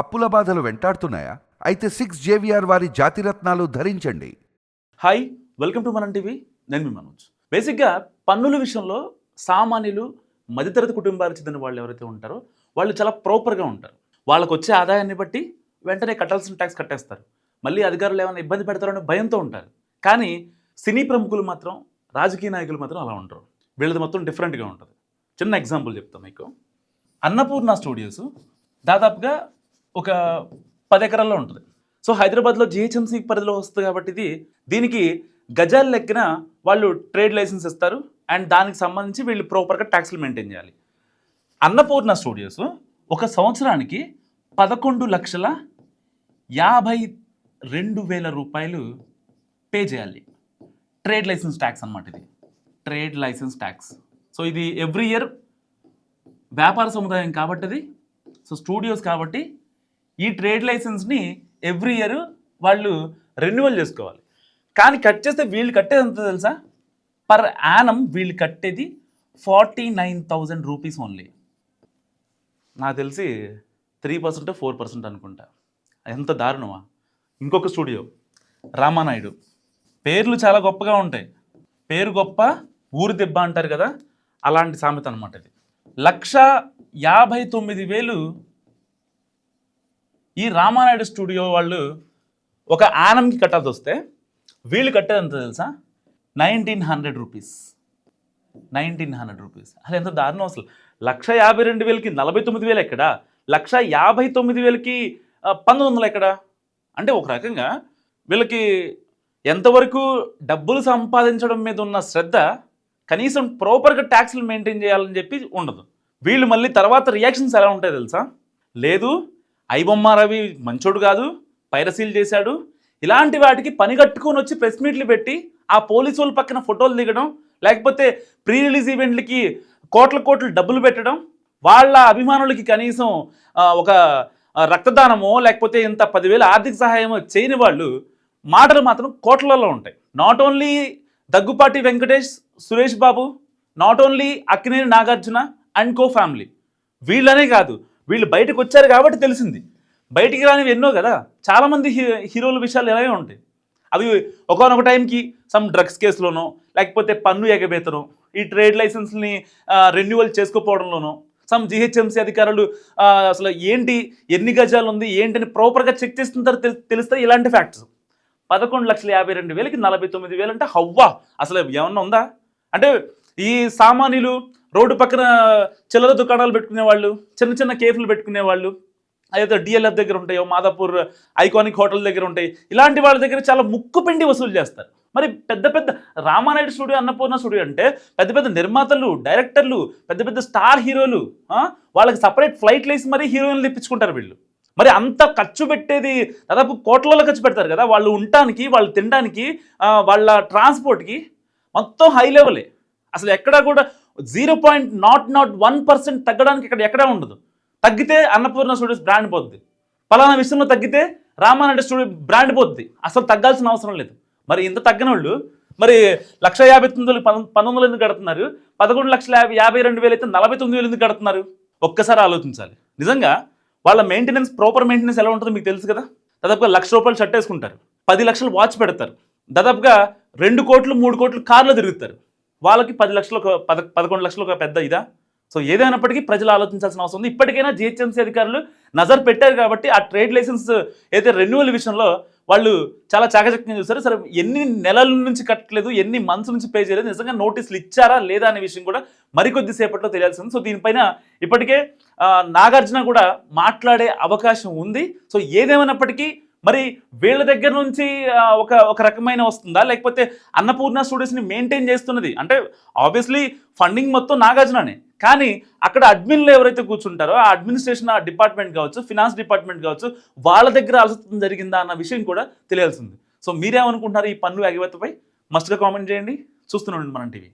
అప్పుల బాధలు వెంటాడుతున్నాయా? అయితే సిక్స్ జేవిఆర్ వారి జాతిరత్నాలు ధరించండి. Hi welcome to Manam TV. నేను మీ మనోజ్. బేసిక్గా పన్నుల విషయంలో సామాన్యులు మధ్యతరగతి కుటుంబాలకు చెందిన వాళ్ళు ఎవరైతే ఉంటారో వాళ్ళు చాలా ప్రాపర్గా ఉంటారు. వాళ్ళకు వచ్చే ఆదాయాన్ని బట్టి వెంటనే కట్టాల్సిన ట్యాక్స్ కట్టేస్తారు. మళ్ళీ అధికారులు ఏమైనా ఇబ్బంది పెడతారనే భయంతో ఉంటారు. కానీ సినీ ప్రముఖులు మాత్రం రాజకీయ నాయకులు మాత్రం అలా ఉంటారు వీళ్ళది మొత్తం డిఫరెంట్గా ఉంటుంది. చిన్న ఎగ్జాంపుల్ చెప్తాను మీకు. అన్నపూర్ణ స్టూడియోస్ దాదాపుగా ఒక పది ఎకరాల్లో ఉంటుంది. సో హైదరాబాద్లో జిహెచ్ఎంసీ పరిధిలో వస్తుంది కాబట్టి ఇది దీనికి గజాల లెక్కన వాళ్ళు ట్రేడ్ లైసెన్స్ ఇస్తారు. అండ్ దానికి సంబంధించి వీళ్ళు ప్రాపర్గా ట్యాక్స్లు మెయింటైన్ చేయాలి. అన్నపూర్ణ స్టూడియోస్ ఒక సంవత్సరానికి పదకొండు లక్షల యాభై రెండు వేల రూపాయలు పే చేయాలి. ట్రేడ్ లైసెన్స్ ట్యాక్స్ అనమాట ఇది. Trade license tax. సో ఇది ఎవ్రీ ఇయర్ వ్యాపార సముదాయం కాబట్టి సో స్టూడియోస్ కాబట్టి ఈ ట్రేడ్ లైసెన్స్ని ఎవ్రీ ఇయర్ వాళ్ళు రెన్యువల్ చేసుకోవాలి. కానీ కట్ చేస్తే వీళ్ళు కట్టేది ఎంత తెలుసా? పర్ యానం వీళ్ళు కట్టేది forty nine thousand rupees only. నాకు తెలిసి త్రీ పర్సెంట్ ఫోర్ పర్సెంట్ అనుకుంటా. ఎంత దారుణమా? ఇంకొక స్టూడియో రామానాయుడు. పేర్లు చాలా గొప్పగా ఉంటాయి. పేరు గొప్ప ఊరు దెబ్బ అంటారు కదా? అలాంటి సామెత అనమాట ఇది లక్ష యాభై తొమ్మిది వేలు ఈ రామానాయుడు స్టూడియో వాళ్ళు ఒక ఆనంకి కట్టాల్సి వస్తే వీళ్ళు కట్టేది ఎంత తెలుసా? Nineteen hundred rupees nineteen hundred rupees అది ఎంత దారుణం అసలు. లక్ష యాభై రెండు వేలకి నలభై తొమ్మిది వేలు ఎక్కడ? లక్ష యాభై తొమ్మిది వేలకి పంతొమ్మిది వందలు ఎక్కడ? అంటే ఒక రకంగా వీళ్ళకి ఎంతవరకు డబ్బులు సంపాదించడం మీద ఉన్న శ్రద్ధ కనీసం ప్రాపర్గా ట్యాక్స్లు మెయింటైన్ చేయాలని చెప్పి ఉండదు. వీళ్ళు మళ్ళీ తర్వాత రియాక్షన్స్ ఎలా ఉంటాయి తెలుసా? లేదు ఐబొమ్మ రవి మంచోడు కాదు పైరసీలు చేశాడు. ఇలాంటి వాటికి పని కట్టుకొని వచ్చి ప్రెస్ మీట్లు పెట్టి ఆ పోలీసు వాళ్ళ పక్కన ఫోటోలు దిగడం లేకపోతే ప్రీ రిలీజ్ ఈవెంట్లకి కోట్ల కోట్లు డబ్బులు పెట్టడం వాళ్ళ అభిమానులకి కనీసం ఒక రక్తదానమో లేకపోతే ఇంత పదివేల ఆర్థిక సహాయమో చేయని వాళ్ళు మాటలు మాత్రం కోట్లలో ఉంటాయి. Not only Daggubati Venkatesh Suresh Babu not only Akkineni Nagarjuna and co family వీళ్ళనే కాదు వీళ్ళు బయటకు వచ్చారు కాబట్టి తెలిసింది. బయటికి రానివి ఎన్నో కదా. చాలామంది హీరోల విషయాలు ఇలాగే ఉంటాయి. అవి ఒకనొక టైంకి సమ్ డ్రగ్స్ కేసులోనో లేకపోతే పన్ను ఎగబేతనో ఈ ట్రేడ్ లైసెన్స్ని రెన్యువల్ చేసుకోపోవడంలోనో సమ్ జిహెచ్ఎంసీ అధికారులు అసలు ఏంటి ఎన్ని గజాలు ఉంది ఏంటని ప్రాపర్గా చెక్ చేసిన తర్వాత తెలిస్తే ఇలాంటి ఫ్యాక్ట్స్. పదకొండు లక్షల యాభై రెండు వేలకి నలభై తొమ్మిది వేలు అంటే హవ్వా! అసలు ఏమన్నా ఉందా? అంటే ఈ సామాన్యులు రోడ్డు పక్కన చిల్లర దుకాణాలు పెట్టుకునే వాళ్ళు చిన్న చిన్న కేఫ్లు పెట్టుకునే వాళ్ళు అయితే డిఎల్ఎఫ్ దగ్గర ఉంటాయో మాదాపూర్ ఐకానిక్ హోటల్ దగ్గర ఉంటాయి ఇలాంటి వాళ్ళ దగ్గర చాలా ముక్కు పిండి వసూలు చేస్తారు. మరి పెద్ద పెద్ద రామానాయుడు స్టూడియో అన్నపూర్ణ స్టూడియో అంటే పెద్ద పెద్ద నిర్మాతలు డైరెక్టర్లు పెద్ద పెద్ద స్టార్ హీరోలు వాళ్ళకి సపరేట్ ఫ్లైట్లు వేసి మరీ హీరోయిన్లు తెప్పించుకుంటారు వీళ్ళు. మరి అంత ఖర్చు పెట్టేది దాదాపు కోట్లలో ఖర్చు పెడతారు కదా వాళ్ళు ఉండటానికి వాళ్ళు తినడానికి వాళ్ళ ట్రాన్స్పోర్ట్కి మొత్తం హై లెవెలే అసలు ఎక్కడా కూడా zero point not not one percent తగ్గడానికి ఇక్కడ ఎక్కడా ఉండదు. తగ్గితే అన్నపూర్ణ స్టూడియోస్ బ్రాండ్ పోద్ది. పలానా విషయంలో తగ్గితే రామానాయుడు స్టూడియో బ్రాండ్ పోద్ది. అసలు తగ్గాల్సిన అవసరం లేదు. మరి ఇంత తగ్గిన వాళ్ళు మరి లక్ష యాభై తొమ్మిది వేలు పంతొమ్మిది ఎందుకు కడుతున్నారు? పదకొండు లక్షల యాభై యాభై రెండు వేలు అయితే నలభై తొమ్మిది వేలు ఎందుకు కడుతున్నారు? ఒక్కసారి ఆలోచించాలి. నిజంగా వాళ్ళ మెయింటెనెన్స్ ప్రాపర్ మెయింటెనెన్స్ ఎలా ఉంటుందో మీకు తెలుసు కదా? దాదాపుగా లక్ష రూపాయలు షర్ట్ వేసుకుంటారు. పది లక్షలు వాచ్ పెడతారు. దాదాపుగా రెండు కోట్లు మూడు కోట్లు కార్లో తిరుగుతారు. వాళ్ళకి పది లక్షలు ఒక పద పదకొండు లక్షలు ఒక పెద్ద ఇదా? సో ఏదైనప్పటికీ ప్రజలు ఆలోచించాల్సిన అవసరం ఉంది. ఇప్పటికైనా జిహెచ్ఎంసీ అధికారులు నజర్ పెట్టారు కాబట్టి ఆ ట్రేడ్ లైసెన్స్ అయితే రెన్యువల్ విషయంలో వాళ్ళు చాలా చాకచక్యం చూస్తారు సరే ఎన్ని నెలల నుంచి కట్టలేదు ఎన్ని మంత్స్ నుంచి పే చేయలేదు నిజంగా నోటీసులు ఇచ్చారా లేదా అనే విషయం కూడా మరికొద్ది సేపట్లో తెలియాల్సి ఉంది. సో దీనిపైన ఇప్పటికే నాగార్జున కూడా మాట్లాడే అవకాశం ఉంది. సో ఏదేమైనప్పటికీ మరి వీళ్ళ దగ్గర నుంచి ఒక ఒక రకమైన వస్తుందా? లేకపోతే అన్నపూర్ణ స్టూడియోస్ని మెయింటైన్ చేస్తున్నది? అంటే ఆబ్వియస్లీ ఫండింగ్ మొత్తం నాగార్జుననే. కానీ అక్కడ అడ్మిన్లు ఎవరైతే కూర్చుంటారో ఆ అడ్మినిస్ట్రేషన్ ఆ డిపార్ట్మెంట్ కావచ్చు ఫినాన్స్ డిపార్ట్మెంట్ కావచ్చు వాళ్ళ దగ్గర అలసత్వం జరిగిందా అన్న విషయం కూడా తెలియాల్సింది సో మీరేమనుకుంటున్నారు ఈ పన్ను ఎగవేతపై మస్ట్గా కామెంట్ చేయండి. చూస్తూనే ఉండండి మన టీవీ.